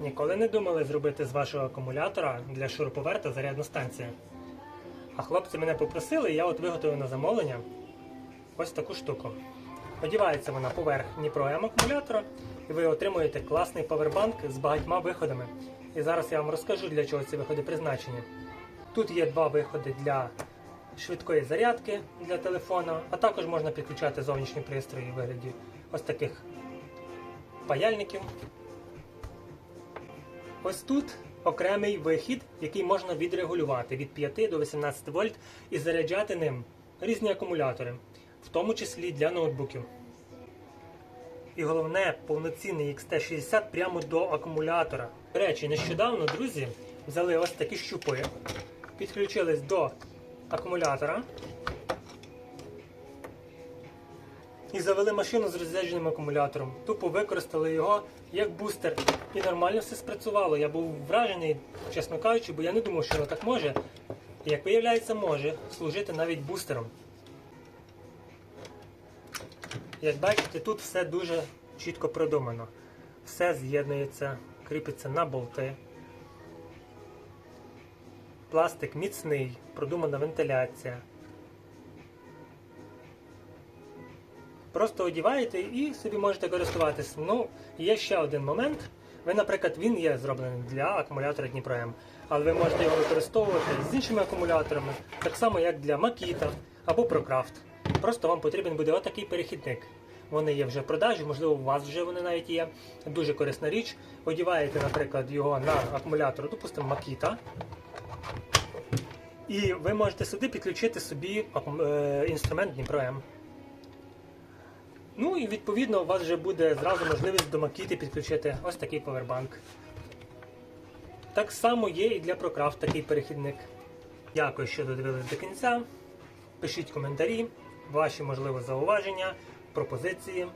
Ніколи не думали зробити з вашого акумулятора для шуруповерта зарядну станцію. А хлопці мене попросили, і я от виготовив на замовлення ось таку штуку. Одівається вона поверх Дніпро М акумулятора, і ви отримуєте класний павербанк з багатьма виходами. І зараз я вам розкажу, для чого ці виходи призначені. Тут є два виходи для швидкої зарядки для телефона, а також можна підключати зовнішні пристрої у вигляді ось таких паяльників. Ось тут окремий вихід, який можна відрегулювати від 5 до 18 вольт і заряджати ним різні акумулятори, в тому числі для ноутбуків. І головне, повноцінний XT60 прямо до акумулятора. До речі, нещодавно, друзі, взяли ось такі щупи, підключились до акумулятора і завели машину з розрядженим акумулятором. Тупо використали його як бустер. І нормально все спрацювало. Я був вражений, чесно кажучи, бо я не думав, що воно так може. І як виявляється, може служити навіть бустером. Як бачите, тут все дуже чітко продумано. Все з'єднується, кріпиться на болти. Пластик міцний, продумана вентиляція. Просто одіваєте і собі можете користуватися. Ну, є ще один момент. Ви, наприклад, він є зроблений для акумулятора Дніпро М, але ви можете його використовувати з іншими акумуляторами, так само як для Makita або ProCraft. Просто вам потрібен буде отакий перехідник. Вони є вже в продажі, можливо, у вас вже вони навіть є. Дуже корисна річ. Одіваєте, наприклад, його на акумулятор, допустимо, Makita. І ви можете сюди підключити собі е, інструмент Дніпро М. Ну і відповідно у вас вже буде зразу можливість до Макіти підключити ось такий повербанк. Так само є і для ProCraft такий перехідник. Дякую, що додивились до кінця. Пишіть коментарі, ваші можливо зауваження, пропозиції.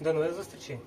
До нових зустрічей!